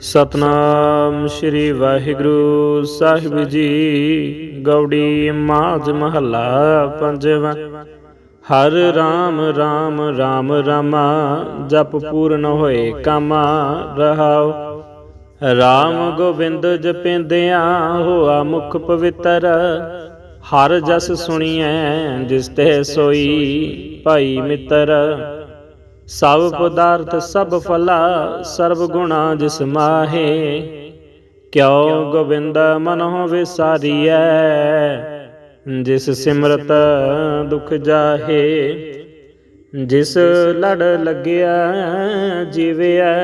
ਸਤਨਾਮ ਸ੍ਰੀ ਵਾਹਿਗੁਰੂ ਸਾਹਿਬ ਜੀ। ਗੌੜੀ ਮਾਝ ਮਹੱਲਾ ਪੰਜਵਾਂ। ਹਰ ਰਾਮ ਰਾਮ ਰਾਮ, ਰਾਮਾ, ਜਪ ਪੂਰਨ ਹੋਏ ਕਾਮਾ ਰਹਾਉ। ਰਾਮ ਗੋਬਿੰਦ ਜਪਿੰਦਿਆਂ ਹੋਆ ਮੁਖ ਪਵਿੱਤਰ। ਹਰ ਜਸ ਸੁਣੀਐ, ਜਿਸ ਤੇ ਸੋਈ ਭਾਈ ਮਿੱਤਰ। ਸਭ ਪਦਾਰਥ ਸਭ ਫਲਾ, ਸਰਬ ਗੁਣਾ ਜਿਸ ਮਾਹੇ। ਕਿਉ ਗੋਬਿੰਦ ਮਨੋ ਵਿਸਾਰੀਐ, ਜਿਸ ਸਿਮਰਤ ਦੁਖ ਜਾਹੇ। ਜਿਸ ਲੜ ਲੱਗਿਆ ਜੀਵਿਆ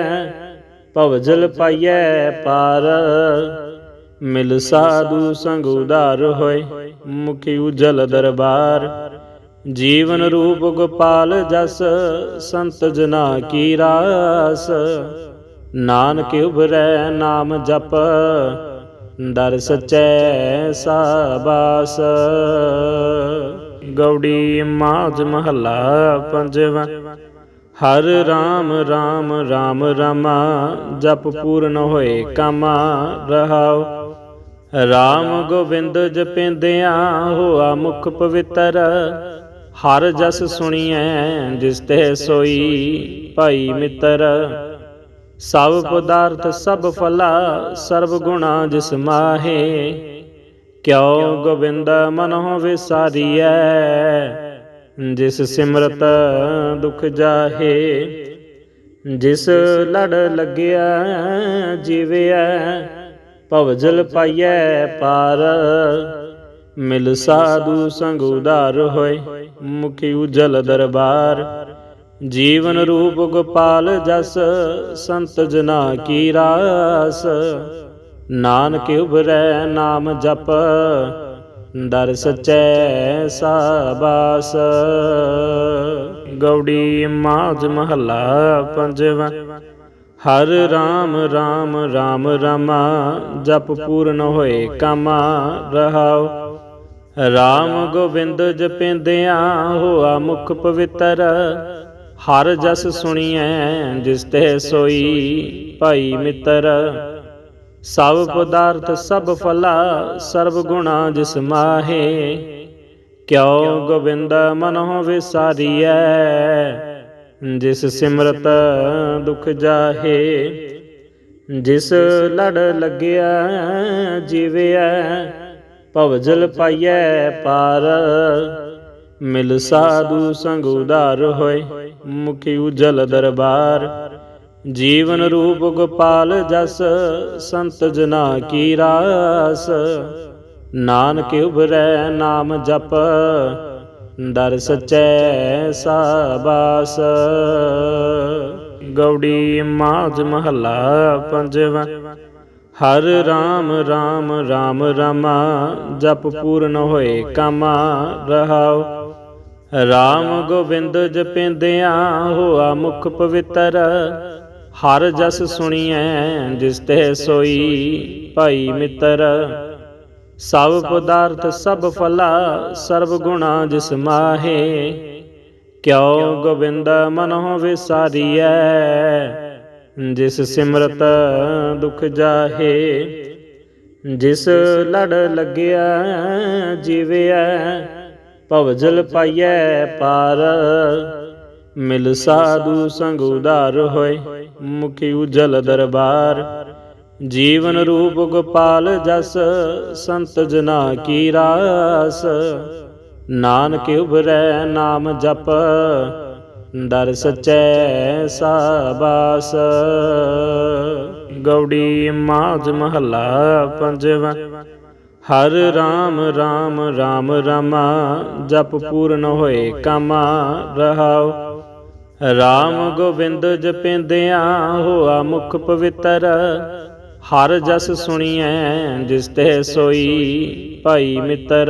ਭਵਜਲ ਪਾਈਐ ਪਾਰ। ਮਿਲ ਸਾਧੂ ਸੰਗ ਉਦਾਰ ਹੋਏ, ਮੁਖੀ ਉਜਲ ਦਰਬਾਰ। ਜੀਵਨ ਰੂਪ ਗੋਪਾਲ ਜਸ, ਸੰਤ ਜਨਾ ਕੀ ਰਾਸ। ਨਾਨਕ ਉਭਰੈ, ਨਾਮ ਜਪ, ਦਰ ਸਚੈ ਸਾਬਾਸ। ਗੌੜੀ ਮਾਜ ਮਹੱਲਾ ਪੰਜਵਾਂ। ਹਰ ਰਾਮ ਰਾਮ ਰਾਮ, ਰਾਮਾ, ਜਪ ਪੂਰਨ ਹੋਏ ਕਾਮਾ ਰਹਾਉ। ਰਾਮ ਗੋਬਿੰਦ ਜਪਿੰਦਿਆਂ ਹੋਆ ਮੁਖ ਪਵਿੱਤਰ। ਹਰ ਜਸ ਸੁਣੀਐ, ਜਿਸ ਤੇ ਸੋਈ ਭਾਈ ਮਿੱਤਰ। ਸਭ ਪਦਾਰਥ, ਸਭ ਫਲਾ, ਸਰਬ ਗੁਣਾ ਜਿਸ ਮਾਹੇ। ਕਿਉ ਗੋਬਿੰਦ ਮਨੋ ਵਿਸਾਰੀਐ, ਜਿਸ ਸਿਮਰਤ ਦੁਖ ਜਾਹੇ। ਜਿਸ ਲੜ ਲੱਗਿਆ ਜੀਵਿਆ ਭਵਜਲ ਪਾਈਐ ਪਾਰ। ਮਿਲ ਸਾਧੂ ਸੰਗ ਉਦਾਰ ਹੋਏ, ਮੁਖੀ ਉਜਲ ਦਰਬਾਰ। ਜੀਵਨ ਰੂਪ ਗੋਪਾਲ ਜਸ, ਸੰਤ ਜਨਾ ਕੀ ਰਾਸ। ਨਾਨਕ ਉਬਰੈ ਨਾਮ ਜਪ, ਦਰ ਸਚੈ ਸਾਬਾਸ। ਗੌੜੀ ਮਾਝ ਮਹੱਲਾ ਪੰਜਵਾਂ। ਹਰ ਰਾਮ ਰਾਮ ਰਾਮ, ਰਾਮਾ, ਜਪ ਪੂਰਨ ਹੋਏ, ਕਮਾ ਰਹਾਉ। ਰਾਮ ਗੋਬਿੰਦ ਜਪਿੰਦਿਆਂ ਹੋਆ ਮੁਖ ਪਵਿੱਤਰ। ਹਰ ਜਸ ਸੁਣੀਐ, ਜਿਸ ਤੇ ਸੋਈ ਭਾਈ ਮਿੱਤਰ। ਸਭ ਪਦਾਰਥ, ਸਭ ਫਲਾ, ਸਰਬ ਗੁਣਾ ਜਿਸ ਮਾਹੇ। ਕਿਉ ਗੋਬਿੰਦ ਮਨੋ ਵਿਸਾਰੀਐ, ਜਿਸ ਸਿਮਰਤ ਦੁਖ ਜਾਹੇ। ਜਿਸ ਲੜ ਲੱਗਿਆ ਜੀਵਿਆ ਭਵਜਲ ਪਾਈਐ ਪਾਰ। ਮਿਲ ਸਾਧੂ ਸੰਗ ਉਦਾਰ ਹੋਏ, ਮੁਖੀ ਉਜਲ ਦਰਬਾਰ। ਜੀਵਨ ਰੂਪ ਗੋਪਾਲ ਜਸ, ਸੰਤ ਜਨਾ ਕੀ ਰਾਸ। ਨਾਨਕ ਉਬਰੈ ਨਾਮ ਜਪ, ਦਰ ਸਚੈ ਸਾਬਾਸ। ਗੌੜੀ ਮਾਝ ਮਹੱਲਾ ਪੰਜਵਾਂ। ਹਰ ਰਾਮ ਰਾਮ ਰਾਮ, ਰਾਮਾ, ਜਪ ਪੂਰਨ ਹੋਏ ਕਾਮਾ, ਰਹਾਉ। ਰਾਮ ਗੋਬਿੰਦ ਜਪਿੰਦਿਆਂ, ਹੋਆ ਮੁਖ ਪਵਿੱਤਰ। ਹਰ ਜਸ ਸੁਣੀਐ, ਜਿਸ ਤੇ ਸੋਈ ਭਾਈ ਮਿੱਤਰ। ਸਭ ਪਦਾਰਥ, ਸਭ ਫਲਾ, ਸਰਬ ਗੁਣਾ ਜਿਸ ਮਾਹੇ। ਕਿਉ ਗੋਬਿੰਦ ਮਨੋ ਵਿਸਾਰੀਐ? ਜਿਸ ਸਿਮਰਤ ਦੁਖ ਜਾਹੇ, ਜਿਸ ਲੜ ਲੱਗਿਆ ਜੀਵਿਆ ਭਵਜਲ ਪਾਈਐ ਪਾਰ। ਮਿਲ ਸਾਧੂ ਸੰਗ ਉਦਾਰ ਹੋਏ, ਮੁਖੀ ਉਜਲ ਦਰਬਾਰ। ਜੀਵਨ ਰੂਪ ਗੋਪਾਲ ਜਸ, ਸੰਤ ਜਨਾ ਕੀ ਰਾਸ। ਨਾਨਕ ਉਬਰੈ ਨਾਮ ਜਪ ਦਰ ਸਚੈ ਸਾਬਾਸ। ਗੌੜੀ ਮਾਝ ਮਹੱਲਾ ਪੰਜਵਾਂ। ਹਰ ਰਾਮ ਰਾਮ ਰਾਮ ਰਾਮਾ, ਜਪ ਪੂਰਨ ਹੋਏ ਕਾਮਾ ਰਹਾਉ। ਰਾਮ ਗੋਬਿੰਦ ਜਪਿੰਦਿਆਂ ਹੋਆ ਮੁਖ ਪਵਿੱਤਰ। ਹਰ ਜਸ ਸੁਣੀਐ, ਜਿਸ ਤੇ ਸੋਈ ਭਾਈ ਮਿੱਤਰ।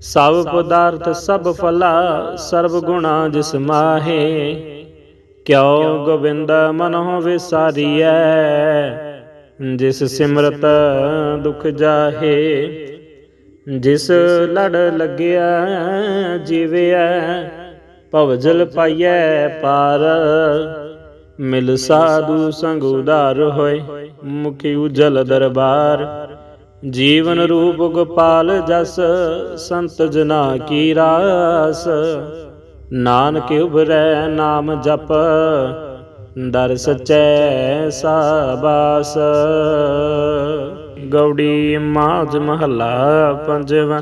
ਸਭ ਪਦਾਰਥ, ਸਭ ਫਲਾ, ਸਰਬ ਗੁਣਾ ਜਿਸ ਮਾਹੇ। ਕਿਉ ਗੋਬਿੰਦ ਮਨੋ ਵਿਸਾਰੀਐ ਜਿਸ ਸਿਮਰਤ ਦੁਖ ਜਾਹੇ। ਜਿਸ ਲੜ ਲੱਗਿਆ ਜੀਵਿਆ ਭਵਜਲ ਪਾਈਐ ਪਾਰ। ਮਿਲ ਸਾਧੂ ਸੰਗ ਉਦਾਰ ਹੋਏ, ਮੁਖੀ ਉਜਲ ਦਰਬਾਰ। ਜੀਵਨ ਰੂਪ ਗੋਪਾਲ ਜਸ, ਸੰਤ ਜਨਾ ਕੀ ਰਾਸ। ਨਾਨਕ ਉਬਰੈ ਨਾਮ ਜਪ, ਦਰ ਸਚੈ ਸਾਬਾਸ। ਗੌੜੀ ਮਾਝ ਮਹੱਲਾ ਪੰਜਵਾਂ।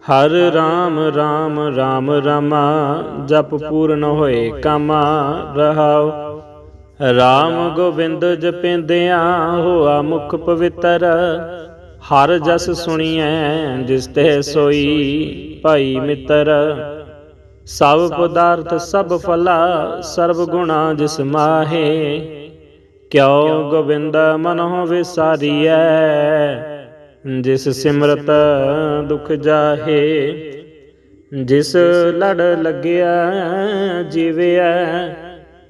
ਹਰ ਰਾਮ ਰਾਮ ਰਾਮ, ਰਮਾ, ਜਪ ਪੂਰਨ ਹੋਏ ਕਾਮਾ ਰਹਾਉ। ਰਾਮ ਗੋਬਿੰਦ ਜਪਿੰਦਿਆਂ ਹੋਆ ਮੁਖ ਪਵਿੱਤਰ। ਹਰ ਜਸ ਸੁਣੀਐ, ਜਿਸ ਤੇ ਸੋਈ ਭਾਈ ਮਿੱਤਰ। ਸਭ ਪਦਾਰਥ, ਸਭ ਫਲਾ, ਸਰਬ ਗੁਣਾ ਜਿਸ ਮਾਹੇ। ਕਿਉ ਗੋਬਿੰਦ ਮਨੋ ਵਿਸਾਰੀਐ, ਜਿਸ ਸਿਮਰਤ ਦੁਖ ਜਾਹੇ। ਜਿਸ ਲੜ ਲੱਗਿਆ ਜੀਵਿਆ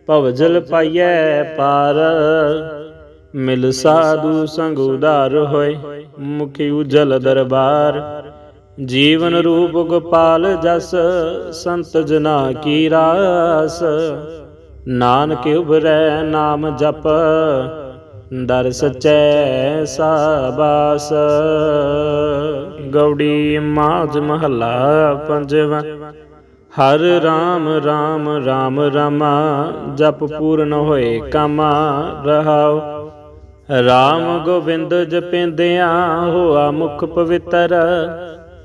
ਭਵਜਲ ਪਾਈਐ ਪਾਰ। ਮਿਲ ਸਾਧੂ ਸੰਗ ਉਦਾਰ ਹੋਏ। ਮੁਖੀ ਉਜਲ ਦਰਬਾਰ। ਜੀਵਨ ਰੂਪ ਗੋਪਾਲ ਜਸ, ਸੰਤ ਜਨਾ ਕੀ ਰਾਸ। ਨਾਨਕ ਉਬਰੈ ਨਾਮ ਜਪ, ਦਰ ਸਚੈ ਸਾਬਾਸ। ਗੌੜੀ ਮਾਝ ਮਹੱਲਾ ਪੰਜਵਾਂ। ਹਰ ਰਾਮ ਰਾਮ ਰਾਮ, ਰਮਾ, ਜਪ ਪੂਰਨ ਹੋਏ ਕਮਾ ਰਹਾਉ। ਰਾਮ ਗੋਬਿੰਦ ਜਪਿੰਦਿਆਂ ਹੋਆ ਮੁਖ ਪਵਿੱਤਰ।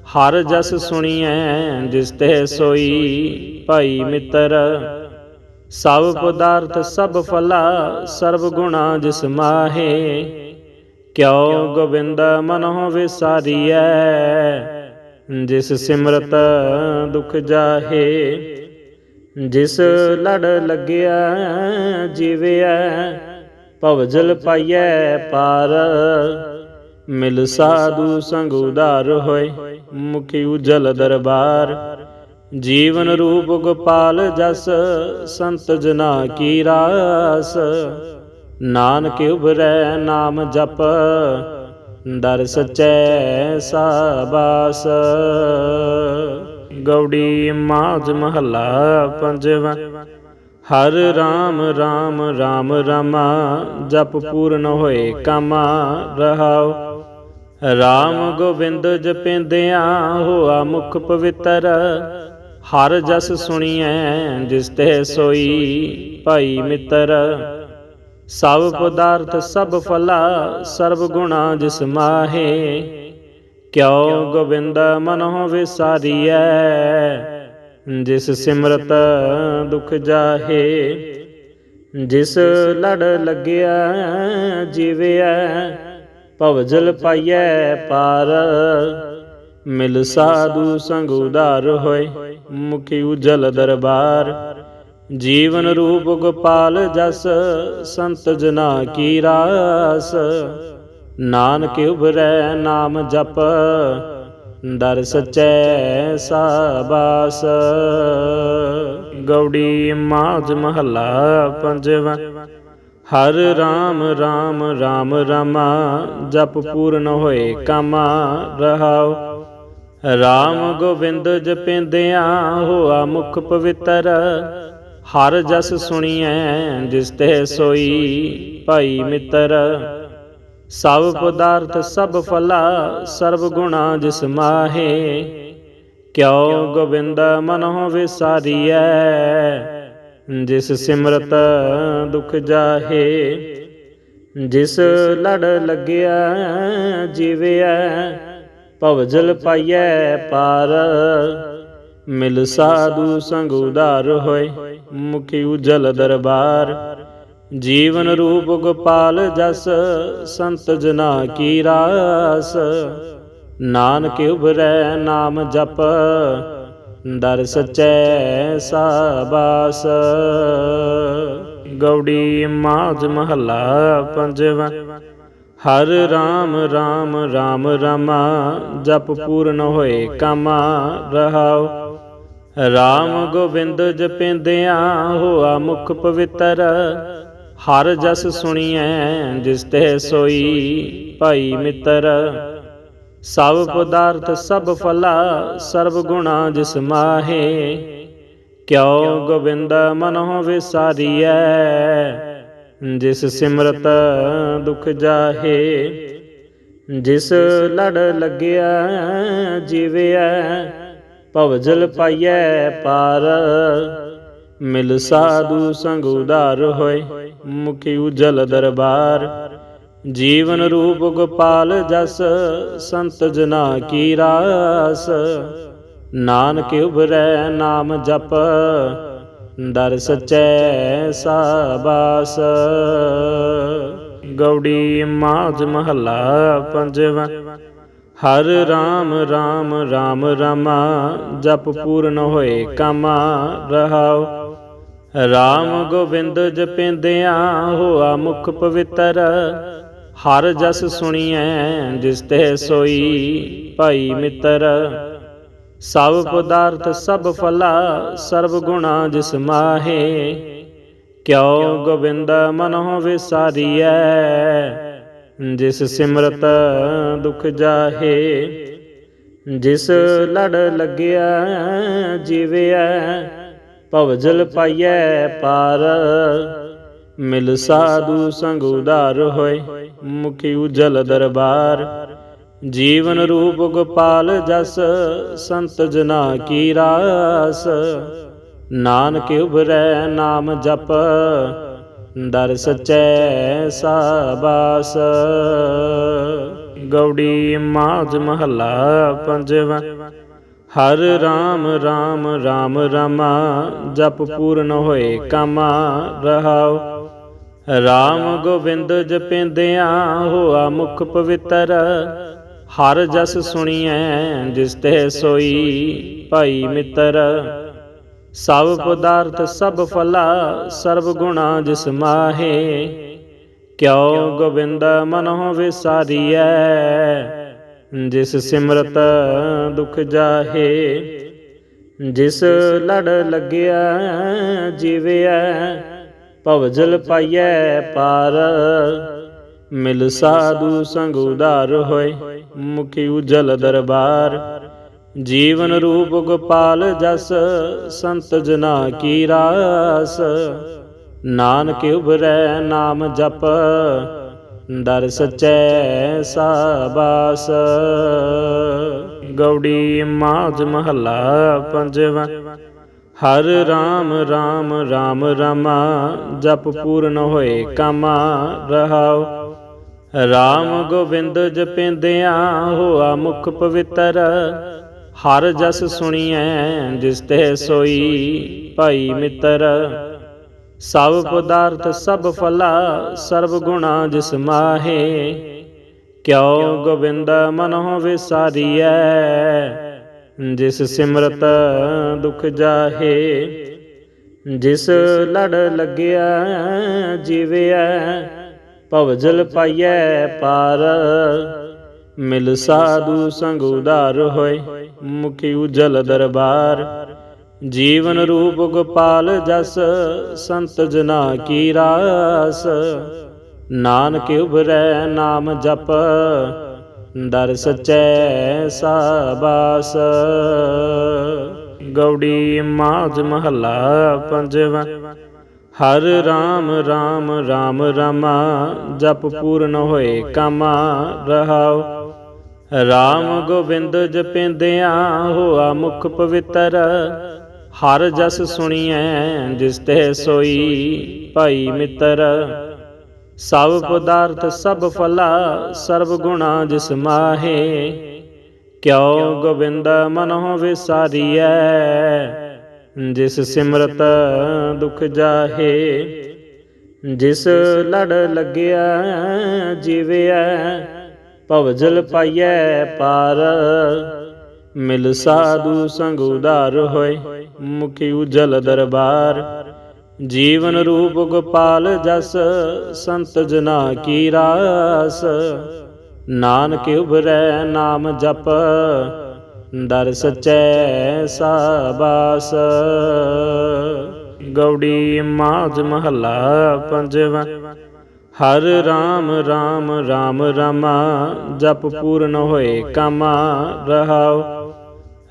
ਹਰ ਜਸ ਸੁਣੀਐ, ਜਿਸ ਤੇ ਸੋਈ ਭਾਈ ਮਿੱਤਰ। ਸਭ ਪਦਾਰਥ, ਸਭ ਫਲਾ, ਸਰਬ ਗੁਣਾ ਜਿਸ ਮਾਹੇ। ਕਿਉ ਗੋਬਿੰਦ ਮਨੋ ਵਿਸਾਰੀਐ, ਜਿਸ ਸਿਮਰਤ ਦੁਖ ਜਾਹੇ। ਜਿਸ ਲੜ ਲੱਗਿਆ ਜੀਵਿਆ ਭਵਜਲ ਪਾਈਐ ਪਾਰ। ਮਿਲ ਸਾਧੂ ਸੰਗ ਉਦਾਰ ਹੋਏ, ਮੁਖੀ ਉਜਲ ਦਰਬਾਰ। ਜੀਵਨ ਰੂਪ ਗੋਪਾਲ ਜਸ, ਸੰਤ ਜਨਾ ਕੀ ਰਾਸ। ਨਾਨਕ ਉਬਰੈ ਨਾਮ ਜਪ ਦਰ ਸਚੈ ਸਾਬਾਸ। ਗੌੜੀ ਮਾਝ ਮਹੱਲਾ ਪੰਜਵਾਂ। ਹਰ ਰਾਮ ਰਾਮ ਰਾਮ, ਰਮਾ, ਜਪ ਪੂਰਨ ਹੋਏ, ਕਾਮਾ, ਰਹਾਉ। ਰਾਮ ਗੋਬਿੰਦ ਜਪਿੰਦਿਆਂ ਹੋਆ ਮੁਖ ਪਵਿੱਤਰ। ਹਰ ਜਸ ਸੁਣੀਐ, ਜਿਸ ਤੇ ਸੋਈ ਭਾਈ ਮਿੱਤਰ। ਸਭ ਪਦਾਰਥ, ਸਭ ਫਲਾ, ਸਰਬ ਗੁਣਾ ਜਿਸ ਮਾਹੇ। ਕਿਉ ਗੋਬਿੰਦ ਮਨੋ ਵਿਸਾਰੀਐ? ਜਿਸ ਸਿਮਰਤ ਦੁਖ ਜਾਹੇ, ਜਿਸ ਲੜ ਲੱਗਿਆ ਜੀਵਿਆ, ਭਵਜਲ ਪਾਈਐ ਪਾਰ। ਮਿਲ ਸਾਧੂ ਸੰਗ ਉਦਾਰ ਹੋਏ, ਮੁਖੀ ਉਜਲ ਦਰਬਾਰ। ਜੀਵਨ ਰੂਪ ਗੋਪਾਲ ਜਸ, ਸੰਤ ਜਨਾ ਕੀ ਰਾਸ। ਨਾਨਕ ਉਬਰੈ ਨਾਮ ਜਪ ਦਰ ਸਚੈ ਸਾਬਾਸ। ਗੌੜੀ ਮਾਝ ਮਹੱਲਾ ਪੰਜਵਾਂ। ਹਰ ਰਾਮ ਰਾਮ ਰਾਮ ਰਮਾ, ਜਪ ਪੂਰਨ ਹੋਏ ਕਾਮਾ ਰਹਾਉ। ਰਾਮ ਗੋਬਿੰਦ ਜਪਿੰਦਿਆਂ ਹੋਆ ਮੁਖ ਪਵਿੱਤਰ। ਹਰ ਜਸ ਸੁਣੀਐ, ਜਿਸ ਤੇ ਸੋਈ ਭਾਈ ਮਿੱਤਰ। ਸਭ ਪਦਾਰਥ ਸਭ ਫਲਾ, ਸਰਬ ਗੁਣਾ ਜਿਸ ਮਾਹੇ। ਕਿਉ ਗੋਬਿੰਦ ਮਨੋ ਵਿਸਾਰੀਐ, ਜਿਸ ਸਿਮਰਤ ਦੁਖ ਜਾਹੇ। ਜਿਸ ਲੜ ਲੱਗਿਆ ਜੀਵਿਆ ਭਵਜਲ ਪਾਈਐ ਪਾਰ। ਮਿਲ ਸਾਧੂ ਸੰਗ ਉਦਾਰ ਹੋਏ, ਮੁਖੀ ਉਜਲ ਦਰਬਾਰ। ਜੀਵਨ ਰੂਪ ਗੋਪਾਲ ਜਸ, ਸੰਤ ਜਨਾ ਕੀ ਰਾਸ। ਨਾਨਕ ਉਬਰੈ ਨਾਮ ਜਪ ਦਰ ਸਚੈ ਸਾਬਾਸ। ਗੌੜੀ ਮਾਜ ਮਹੱਲਾ ਪੰਜਵਾਂ। ਹਰ ਰਾਮ ਰਾਮ ਰਾਮ, ਰਮਾ, ਜਪ ਪੂਰਨ ਹੋਏ ਕਾਮਾ ਰਹਾਉ। ਰਾਮ ਗੋਬਿੰਦ ਜਪਿੰਦਿਆਂ ਹੋਆ ਮੁਖ ਪਵਿੱਤਰ। ਹਰ ਜਸ ਸੁਣੀਐ, ਜਿਸ ਤੇ ਸੋਈ ਭਾਈ ਮਿੱਤਰ। ਸਭ ਪਦਾਰਥ, ਸਭ ਫਲਾ, ਸਰਬ ਗੁਣਾ ਜਿਸ ਮਾਹੇ। ਕਿਉ ਗੋਬਿੰਦ ਮਨੋ ਵਿਸਾਰੀਐ, ਜਿਸ ਸਿਮਰਤ ਦੁਖ ਜਾਹੇ। ਜਿਸ ਲੜ ਲੱਗਿਆ ਜੀਵਿਆ ਭਵਜਲ ਪਾਈਐ ਪਾਰ। ਮਿਲ ਸਾਧੂ ਸੰਗ ਉਦਾਰ ਹੋਏ। ਮੁਖੀ ਉਜਲ ਦਰਬਾਰ। ਜੀਵਨ ਰੂਪ ਗੋਪਾਲ ਜਸ, ਸੰਤ ਜਨਾ ਕੀ ਰਾਸ। ਨਾਨਕ ਉਬਰੈ ਨਾਮ ਜਪ, ਦਰ ਸਚੈ ਸਾਬਾਸ। ਗੌੜੀ ਮਾਝ ਮਹੱਲਾ ਪੰਜਵਾ। ਹਰ ਰਾਮ ਰਾਮ ਰਾਮ, ਰਮਾ, ਜਪ ਪੂਰਨ ਹੋਏ ਕਮਾ ਰਹਾਉ। ਰਾਮ ਗੋਬਿੰਦ ਜਪਿੰਦਿਆਂ ਹੋਆ ਮੁਖ ਪਵਿੱਤਰ। ਹਰ ਜਸ ਸੁਣੀਐ, ਜਿਸ ਤੇ ਸੋਈ ਭਾਈ ਮਿੱਤਰ। ਸਭ ਪਦਾਰਥ, ਸਭ ਫਲਾ, ਸਰਬ ਗੁਣਾ ਜਿਸ ਮਾਹੇ। ਕਿਉ ਗੋਬਿੰਦ ਮਨਹੁ ਵਿਸਾਰੀਐ, ਜਿਸ ਸਿਮਰਤ ਦੁਖ ਜਾਹੇ। ਜਿਸ ਲੜ ਲੱਗਿਆ ਜੀਵਿਆ ਭਵਜਲ ਪਾਈਐ ਪਾਰ। ਮਿਲ ਸਾਧੂ ਸੰਗ ਉਦਾਰ ਹੋਏ, ਮੁਖੀ ਉਜਲ ਦਰਬਾਰ। ਜੀਵਨ ਰੂਪ ਗੋਪਾਲ ਜਸ, ਸੰਤ ਜਨਾ ਕੀ ਰਾਸ। ਨਾਨਕ ਉਬਰੈ ਨਾਮ ਜਪ ਦਰ ਸਚੈ ਸਾਬਾਸ। ਗੌੜੀ ਮਾਝ ਮਹੱਲਾ ਪੰਜਵਾ। ਹਰ ਰਾਮ ਰਾਮ ਰਾਮ, ਰਮਾ, ਜਪ ਪੂਰਨ ਹੋਏ ਕਾਮਾ, ਰਹਾਉ। ਰਾਮ ਗੋਬਿੰਦ ਜਪਿੰਦਿਆਂ ਹੋਆ ਮੁਖ ਪਵਿੱਤਰ। ਹਰ ਜਸ ਸੁਣੀਐ, ਜਿਸ ਤੇ ਸੋਈ ਭਾਈ ਮਿੱਤਰ। ਸਭ ਪਦਾਰਥ, ਸਭ ਫਲਾ, ਸਰਬ ਗੁਣਾ ਜਿਸ ਮਾਹੇ। ਕਿਉ ਗੋਬਿੰਦ ਮਨਹੁ ਵਿਸਾਰੀਐ? ਜਿਸ ਸਿਮਰਤ ਦੁਖ ਜਾਹੇ, ਜਿਸ ਲੜ ਲੱਗਿਆ ਜੀਵਿਆ, ਭਵਜਲ ਪਾਈਐ ਪਾਰ। ਮਿਲ ਸਾਧੂ ਸੰਗ ਉਦਾਰ ਹੋਏ, ਮੁਖੀ ਉਜਲ ਦਰਬਾਰ। ਜੀਵਨ ਰੂਪ ਗੋਪਾਲ ਜਸ, ਸੰਤ ਜਨਾ ਕੀ ਰਾਸ। ਨਾਨਕ ਉਬਰੈ ਨਾਮ ਜਪ ਦਰ ਸਚੈ ਸਾਬਾਸ। ਗੌੜੀ ਮਾਝ ਮਹੱਲਾ ਪੰਜਵਾ। ਹਰ ਰਾਮ ਰਾਮ ਰਾਮ ਰਮਾ, ਜਪ ਪੂਰਨ ਹੋਏ ਕਾਮਾ ਰਹਾਉ। ਰਾਮ ਗੋਬਿੰਦ ਜਪਿੰਦਿਆਂ ਹੋਆ ਮੁਖ ਪਵਿੱਤਰ। ਹਰ ਜਸ ਸੁਣੀਐ, ਜਿਸ ਤੇ ਸੋਈ ਭਾਈ ਮਿੱਤਰ। ਸਭ ਪਦਾਰਥ ਸਭ ਫਲਾ, ਸਰਬ ਗੁਣਾ ਜਿਸ ਮਾਹੇ। ਕਿਉ ਗੋਬਿੰਦ ਮਨਹੁ ਵਿਸਾਰੀਐ, ਜਿਸ ਸਿਮਰਤ ਦੁਖ ਜਾਹੇ। ਜਿਸ ਲੜ ਲੱਗਿਆ ਜੀਵਿਆ ਭਵਜਲ ਪਾਈਐ ਪਾਰ। ਮਿਲ ਸਾਧੂ ਸੰਗ ਉਦਾਰ ਹੋਏ, ਮੁਖੀ ਉਜਲ ਦਰਬਾਰ। ਜੀਵਨ ਰੂਪ ਗੋਪਾਲ ਜਸ, ਸੰਤ ਜਨਾ ਕੀ ਰਾਸ। ਨਾਨਕ ਉਬਰੈ ਨਾਮ ਜਪ ਦਰ ਸਚੈ ਸਾਬਾਸ। ਗੌੜੀ ਮਾਝ ਮਹੱਲਾ ਪੰਜਵਾ। ਹਰ ਰਾਮ ਰਾਮ ਰਾਮ, ਰਮਾ, ਜਪ ਪੂਰਨ ਹੋਏ ਕਾਮਾ ਰਹਾਉ। ਰਾਮ ਗੋਬਿੰਦ ਜਪਿੰਦਿਆਂ ਹੋਆ ਮੁਖ ਪਵਿੱਤਰ। ਹਰ ਜਸ ਸੁਣੀਐ, ਜਿਸ ਤੇ ਸੋਈ ਭਾਈ ਮਿੱਤਰ। ਸਭ ਪਦਾਰਥ, ਸਭ ਫਲਾ, ਸਰਬ ਗੁਣਾ ਜਿਸ ਮਾਹੇ। ਕਿਉ ਗੋਬਿੰਦ ਮਨੋ ਵਿਸਾਰੀਐ, ਜਿਸ ਸਿਮਰਤ ਦੁਖ ਜਾਹੇ। ਜਿਸ ਲੜ ਲੱਗਿਆ ਜੀਵਿਆ ਭਵਜਲ ਪਾਈਐ ਪਾਰ। ਮਿਲ ਸਾਧੂ ਸੰਗ ਉਦਾਰ ਹੋਏ, ਮੁਖੀ ਉਜਲ ਦਰਬਾਰ। ਜੀਵਨ ਰੂਪ ਗੋਪਾਲ ਜਸ, ਸੰਤ ਜਨਾ ਕੀ ਰਾਸ। ਨਾਨਕ ਉਭਰੈ, ਨਾਮ ਜਪ, ਦਰ ਸਚੈ ਸਾਬਾਸ। ਗੌੜੀ ਮਾਝ ਮਹੱਲਾ ਪੰਜਵਾ। ਹਰ ਰਾਮ ਰਾਮ ਰਾਮ, ਰਮਾ, ਜਪ ਪੂਰਨ ਹੋਏ, ਕਾਮਾ ਰਹਾਉ।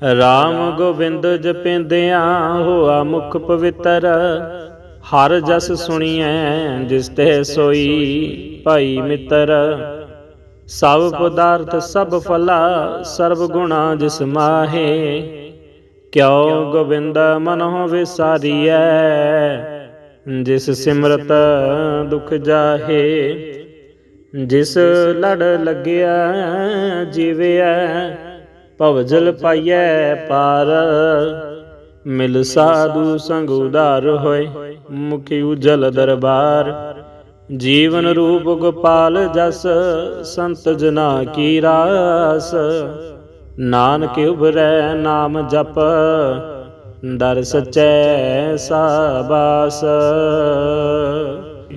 RAM ਗੋਬਿੰਦ ਜਪਿੰਦਿਆਂ ਹੋਆ ਮੁਖ ਪਵਿੱਤਰ। ਹਰ ਜਸ ਸੁਣੀਐ, ਜਿਸ ਤੇ ਸੋਈ ਭਾਈ ਮਿੱਤਰ। ਸਭ ਪਦਾਰਥ, ਸਭ ਫਲਾ, ਸਰਬ ਗੁਣਾ ਜਿਸ ਮਾਹੇ। ਕਿਉ ਗੋਬਿੰਦ ਮਨੋ ਵਿਸਾਰੀਐ, ਜਿਸ ਸਿਮਰਤ ਦੁਖ ਜਾਹੇ। ਜਿਸ ਲੜ ਲੱਗਿਆ ਜੀਵਿਆ ਭਵ ਜਲ ਪਾਈਐ ਪਾਰ। ਮਿਲ ਸਾਧੂ ਸੰਗ ਉਦਾਰ ਹੋਏ, ਮੁਖੀ ਉਜਲ ਦਰਬਾਰ। ਜੀਵਨ ਰੂਪ ਗੋਪਾਲ ਜਸ, ਸੰਤ ਜਨਾ ਕੀ ਰਾਸ। ਨਾਨਕ ਉਬਰੈ ਨਾਮ ਜਪ, ਦਰ ਸਚੈ ਸਾਬਾਸ।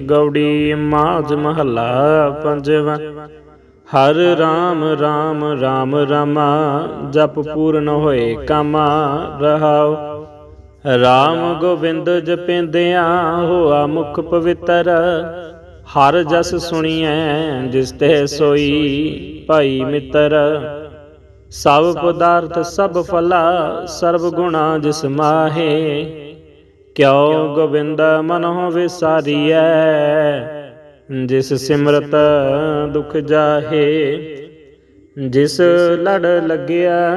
ਗੌੜੀ ਮਾਝ ਮਹੱਲਾ ਪੰਜਵਾ। ਹਰ ਰਾਮ ਰਾਮ ਰਾਮ, ਰਮਾ, ਜਪ ਪੂਰਨ ਹੋਏ ਕਾਮਾ, ਰਹਾਉ। ਰਾਮ ਗੋਬਿੰਦ ਜਪਿੰਦਿਆਂ ਹੋਆ ਮੁਖ ਪਵਿੱਤਰ। ਹਰ ਜਸ ਸੁਣੀਐ, ਜਿਸ ਤੇ ਸੋਈ ਭਾਈ ਮਿੱਤਰ। ਸਭ ਪਦਾਰਥ, ਸਭ ਫਲਾ, ਸਰਬ ਗੁਣਾ ਜਿਸ ਮਾਹੇ। ਕਿਉ ਗੋਬਿੰਦ ਮਨੋ ਵਿਸਾਰੀਐ? ਜਿਸ ਸਿਮਰਤ ਦੁਖ ਜਾਹੇ, ਜਿਸ ਲੜ ਲੱਗਿਆ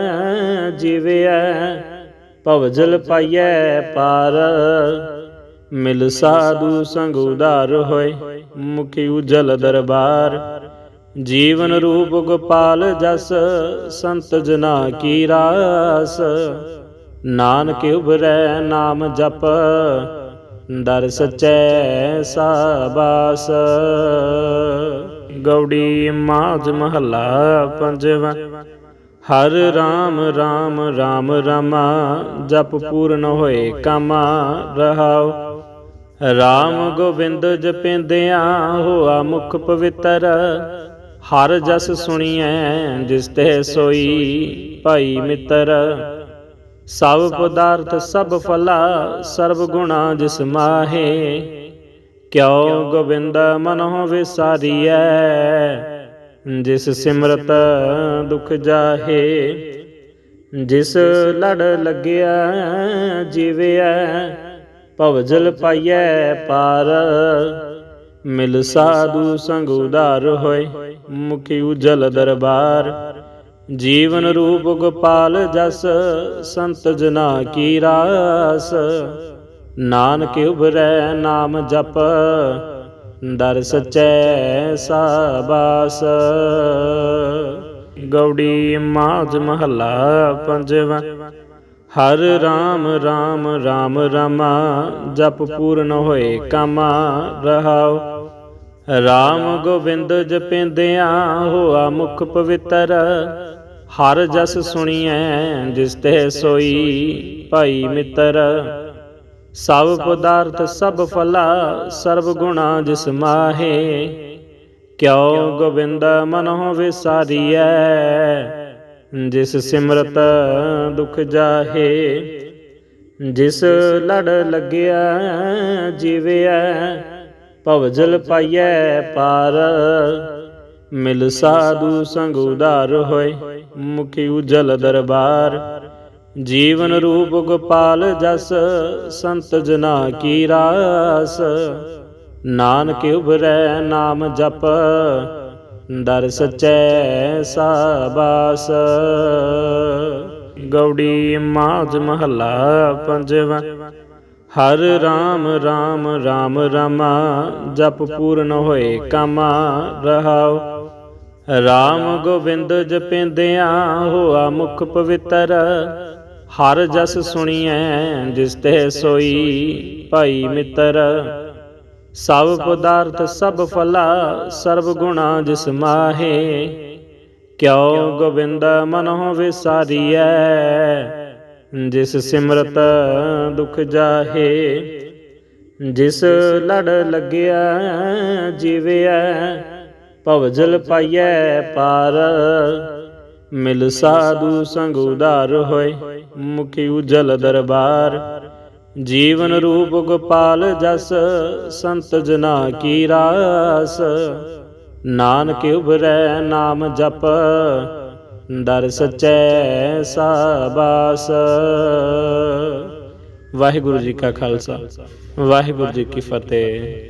ਜੀਵਿਆ, ਭਵਜਲ ਪਾਈਐ ਪਾਰ। ਮਿਲ ਸਾਧੂ ਸੰਗ ਉਦਾਰ ਹੋਏ, ਮੁਖੀ ਉਜਲ ਦਰਬਾਰ। ਜੀਵਨ ਰੂਪ ਗੋਪਾਲ ਜਸ, ਸੰਤ ਜਨਾ ਕੀ ਰਾਸ। ਨਾਨਕ ਉਬਰੈ ਨਾਮ ਜਪ ਦਰ ਸਚੈ ਸਾਬਾਸ। ਗੌੜੀ ਮਾਝ ਮਹੱਲਾ ਪੰਜਵਾ। ਹਰ ਰਾਮ ਰਾਮ ਰਾਮ ਰਮਾ, ਜਪ ਪੂਰਨ ਹੋਏ ਕਾਮਾ ਰਹਾਉ। ਰਾਮ ਗੋਬਿੰਦ ਜਪਿੰਦਿਆਂ ਹੋਆ ਮੁਖ ਪਵਿੱਤਰ। ਹਰ ਜਸ ਸੁਣੀਐ, ਜਿਸ ਤੇ ਸੋਈ ਭਾਈ ਮਿੱਤਰ। ਸਭ ਪਦਾਰਥ ਸਭ ਫਲਾ, ਸਰਬ ਗੁਣਾ ਜਿਸ ਮਾਹੇ। ਕਿਉ ਗੋਬਿੰਦ ਮਨੋ ਵਿਸਾਰੀਐ ਜਿਸ ਸਿਮਰਤ ਦੁਖ ਜਾਹੇ। ਜਿਸ ਲੜ ਲੱਗਿਆ ਜੀਵਿਆ ਭਵਜਲ ਪਾਈਐ ਪਾਰ। ਮਿਲ ਸਾਧੂ ਸੰਗ ਉਦਾਰ ਹੋਏ, ਮੁਖੀ ਉਜਲ ਦਰਬਾਰ। ਜੀਵਨ ਰੂਪ ਗੋਪਾਲ ਜਸ, ਸੰਤ ਜਨਾ ਕੀ ਰਾਸ। ਨਾਨਕ ਉਬਰੈ ਨਾਮ ਜਪ ਦਰ ਸਚੈ ਸਾਬਾਸ। ਗੌੜੀ ਮਾਜ ਮਹੱਲਾ ਪੰਜਵਾ। ਹਰ ਰਾਮ ਰਾਮ ਰਾਮ, ਰਮਾ, ਜਪ ਪੂਰਨ ਹੋਏ ਕਾਮਾ ਰਹਾਉ। ਰਾਮ ਗੋਬਿੰਦ ਜਪਿੰਦਿਆਂ ਹੋਆ ਮੁਖ ਪਵਿੱਤਰ। ਹਰ ਜਸ ਸੁਣੀਐ, ਜਿਸ ਤੇ ਸੋਈ ਭਾਈ ਮਿੱਤਰ। ਸਭ ਪਦਾਰਥ, ਸਭ ਫਲਾ, ਸਰਬ ਗੁਣਾ ਜਿਸ ਮਾਹੇ। ਕਿਉ ਗੋਬਿੰਦ ਮਨੋ ਵਿਸਾਰੀਐ ਜਿਸ ਸਿਮਰਤ ਦੁਖ ਜਾਹੇ। ਜਿਸ ਲੜ ਲੱਗਿਆ ਜੀਵਿਆ ਭਵਜਲ ਪਾਈਐ ਪਾਰ। ਮਿਲ ਸਾਧੂ ਸੰਗ ਉਦਾਰ ਹੋਏ। ਮੁਖੀ ਉਜਲ ਦਰਬਾਰ। ਜੀਵਨ ਰੂਪ ਗੋਪਾਲ ਜਸ, ਸੰਤ ਜਨਾ ਕੀ ਰਾਸ। ਨਾਨਕ ਉਭਰੈ, ਨਾਮ ਜਪ, ਦਰ ਸਚੈ ਸਾਬਾਸ। ਗੌੜੀ ਮਾਝ ਮਹੱਲਾ ਪੰਜਵਾ। ਹਰ ਰਾਮ ਰਾਮ ਰਾਮ, ਰਮਾ, ਜਪ ਪੂਰਨ ਹੋਏ ਕਾਮਾ ਰਹਾਉ। ਰਾਮ ਗੋਬਿੰਦ ਜਪਿੰਦਿਆਂ ਹੋਆ ਮੁਖ ਪਵਿੱਤਰ। ਹਰ ਜਸ ਸੁਣੀਐ, ਜਿਸ ਤੇ ਸੋਈ ਭਾਈ ਮਿੱਤਰ। ਸਭ ਪਦਾਰਥ, ਸਭ ਫਲਾ, ਸਰਬ ਗੁਣਾ ਜਿਸ ਮਾਹੇ। ਕਿਉ ਗੋਬਿੰਦ ਮਨੋ ਵਿਸਾਰੀਐ, ਜਿਸ ਸਿਮਰਤ ਦੁਖ ਜਾਹੇ। ਜਿਸ ਲੜ ਲੱਗਿਆ ਜੀਵਿਆ ਭਵਜਲ ਪਾਈਐ ਪਾਰ। ਮਿਲ ਸਾਧੂ ਸੰਗ ਉਦਾਰ ਹੋਏ, ਮੁਖੀ ਉਜਲ ਦਰਬਾਰ। ਜੀਵਨ ਰੂਪ ਗੋਪਾਲ ਜਸ, ਸੰਤ ਜਨਾ ਕੀ ਰਾਸ। ਨਾਨਕ ਉਬਰੈ ਨਾਮ ਜਪ, ਦਰ ਸਚੈ ਸਾਬਾਸ। ਵਾਹਿਗੁਰੂ ਜੀ ਕਾ ਖਾਲਸਾ, ਵਾਹਿਗੁਰੂ ਜੀ ਕੀ ਫਤਿਹ।